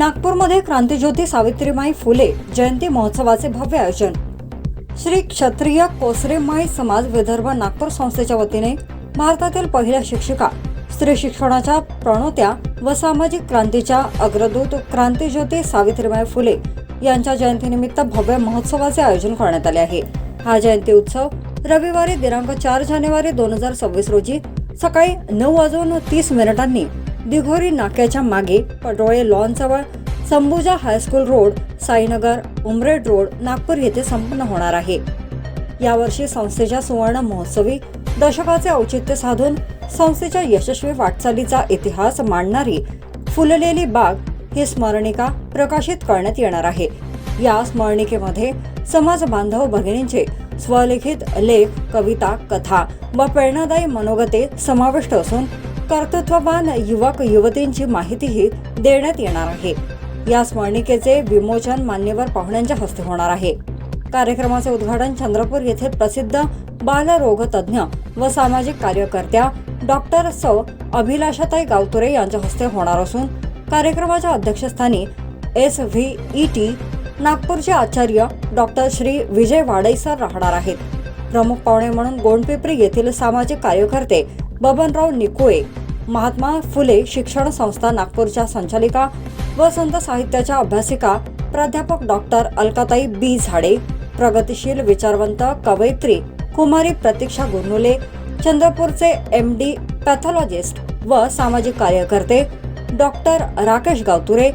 नागपूरमध्ये क्रांतीज्योती सावित्रीमाई फुले जयंती महोत्सवाचे भव्य आयोजन. श्री क्षत्रिय कोसरेमाई समाज विदर्भ नागपूर संस्थेच्या वतीने भारतातील पहिल्या शिक्षिका स्त्री शिक्षणाच्या प्रणोत्या व सामाजिक क्रांतीच्या अग्रदूत क्रांतीज्योती सावित्रीबाई फुले यांच्या जयंतीनिमित्त भव्य महोत्सवाचे आयोजन करण्यात आले आहे. हा जयंती उत्सव रविवारी दिनांक चार जानेवारी दोन हजार सव्वीस रोजी सकाळी नऊ वाजून तीस मिनिटांनी दिघोरी नाक्याच्या मागे पटोळे लॉनजवळ संबुजा high school road Sainagar Umred road Nagpur येथे संपन्न होणार आहे. यावर्षी संस्थेच्या सुवर्ण महोत्सवी दशकाचे औचित्य साधून संस्थेच्या यशस्वी वाटचालीचा इतिहास मांडणारी फुललेली बाग ही स्मरणिका प्रकाशित करण्यात येणार आहे. या स्मरणिकेमध्ये समाज बांधव भगिनींचे स्वलिखित लेख कविता कथा व प्रेरणादायी मनोगते समाविष्ट असून कर्तृत्ववान युवक युवतींची माहितीही देण्यात येणार आहे. या स्मरणिकेचे विमोचन मान्यवर पाहुण्यांच्या हस्ते होणार आहे. कार्यक्रमाचे उद्घाटन चंद्रपूर येथे प्रसिद्ध बालरोगतज्ञ व सामाजिक कार्यकर्त्या डॉक्टर सौ अभिलाषाताई गावतुरे यांच्या हस्ते होणार असून कार्यक्रमाच्या अध्यक्षस्थानी एस व्ही ई टी नागपूरचे आचार्य डॉक्टर श्री विजय वाडईसर राहणार आहेत. प्रमुख पाहुणे म्हणून गोंडपिपरी येथील सामाजिक कार्यकर्ते बबनराव निकोए महात्मा फुले शिक्षण संस्था नागपूरच्या संचालिका व संत साहित्याच्या अभ्यासिका प्राध्यापक डॉक्टर अलकाताई बी झाडे प्रगतिशील विचारवंत कवयित्री कुमारी प्रतीक्षा गुरनुले चंद्रपूरचे एम डी पॅथॉलॉजिस्ट व सामाजिक कार्यकर्ते डॉक्टर राकेश गावतुरे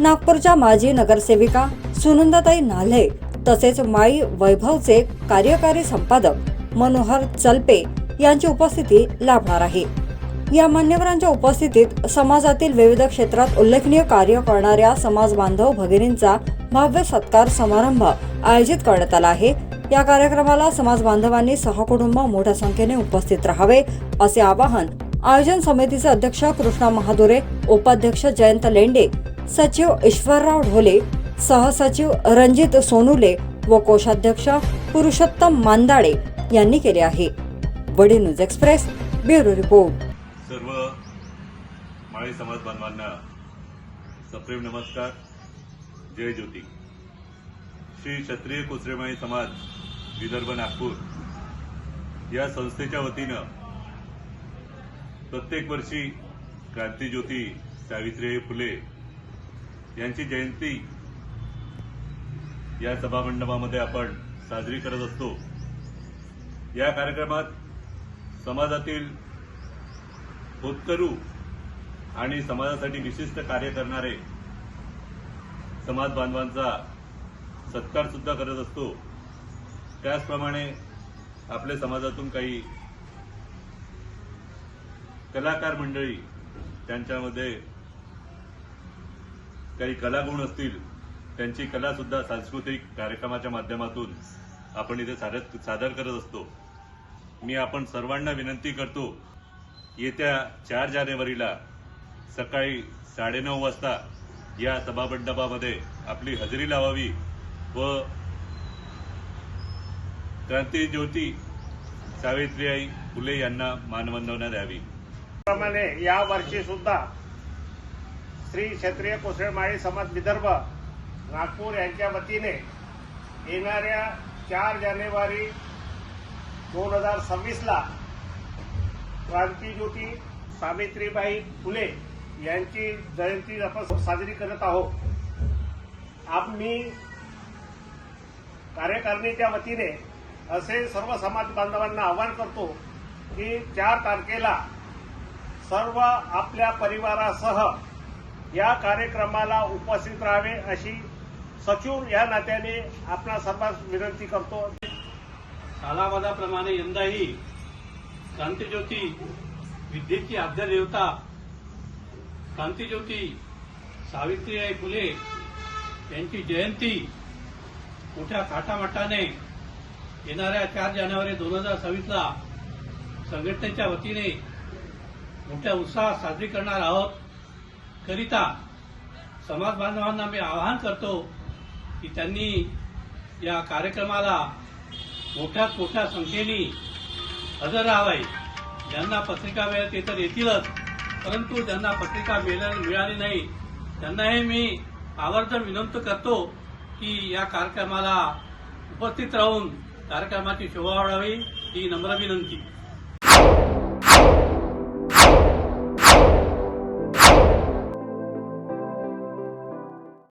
नागपूरच्या माजी नगरसेविका सुनंदाताई नाल्हे तसेच माई वैभवचे कार्यकारी संपादक मनोहर चलपे यांची उपस्थिती लाभणार आहे. या मान्यवरांच्या उपस्थितीत समाजातील विविध क्षेत्रात उल्लेखनीय कार्य करणाऱ्या समाज बांधव भगिनींचा भव्य सत्कार समारंभ आयोजित करण्यात आला आहे. या कार्यक्रमाला समाज बांधवांनी सहकुटुंब मोठ्या संख्येने उपस्थित राहावे असे आवाहन आयोजन समितीचे अध्यक्ष कृष्णा महादुरे उपाध्यक्ष जयंत लेंडे सचिव ईश्वरराव ढोले सहसचिव रणजित सोनुले व कोषाध्यक्ष पुरुषोत्तम मांदाडे यांनी केले आहे. वडी न्यूज एक्सप्रेस ब्युरो रिपोर्ट. सर्व माळी समाज बांधवांना सप्रेम नमस्कार. जय ज्योती. श्री क्षत्रिय कोचरेमाळी समाज विदर्भ नागपूर. या संस्थेच्या वतीनं प्रत्येक वर्षी क्रांतीज्योती सावित्रीबाई फुले यांची जयंती या सभामंडपामध्ये आपण साजरी करत असतो. या कार्यक्रमात समाजातील होतकरू आणि समाजासाठी विशिष्ट कार्य करणारे समाज बांधवांचा सत्कार सुद्धा करत असतो. त्याचप्रमाणे आपल्या समाजातून काही कलाकार मंडळी त्यांच्यामध्ये काही कलागुण असतील त्यांची कला सुद्धा सांस्कृतिक कार्यक्रमाच्या माध्यमातून आपण इथे सादर सादर करत असतो. मी आपण सर्वांना विनंती करतो येत्या चार जानेवारीला सकाळी साडेनऊ वाजता या सभामंडपामध्ये आपली हजेरी लावावी व क्रांतीज्योती सावित्रीबाई फुले यांना मानवंदना द्यावी. प्रमाणे या वर्षी सुद्धा श्री क्षत्रिय कोसळमाळी समाज विदर्भ नागपूर यांच्या वतीने येणाऱ्या चार जानेवारी दोन हजार सव्वीसला क्रांतीज्योती सावित्रीबाई फुले यांची जयंती आपण साजरी करत आहोत. आम्ही कार्यकारिणीच्या वतीने असे सर्व समाज बांधवांना आवाहन करतो की चार तारखेला सर्व आपल्या परिवारासह या कार्यक्रमाला उपस्थित राहावे अशी सचिव या नात्याने आपणा सर्वांस विनंती करतो. कालावधाप्रमाणे यंदाही क्रांतीज्योती विद्येची आद्यदेवता क्रांतीज्योती सावित्रीबाई फुले यांची जयंती मोठ्या थाटामाटाने येणाऱ्या चार जानेवारी दोन हजार सव्वीसला संघटनेच्या वतीने मोठ्या उत्साहात साजरी करणार आहोत. करिता समाज बांधवांना मी आवाहन करतो की त्यांनी या कार्यक्रमाला मोठ्यात मोठ्या संख्येने हजर राहावे. ज्यांना पत्रिका मिळेल ते तर येतीलच परंतु ज्यांना पत्रिका मिळाली मिळाली नाही त्यांनाही मी आवर्जून विनंती करतो की या कार्यक्रमाला उपस्थित राहून कार्यक्रमाची शोभा वाढावी. ही नम्र विनंती.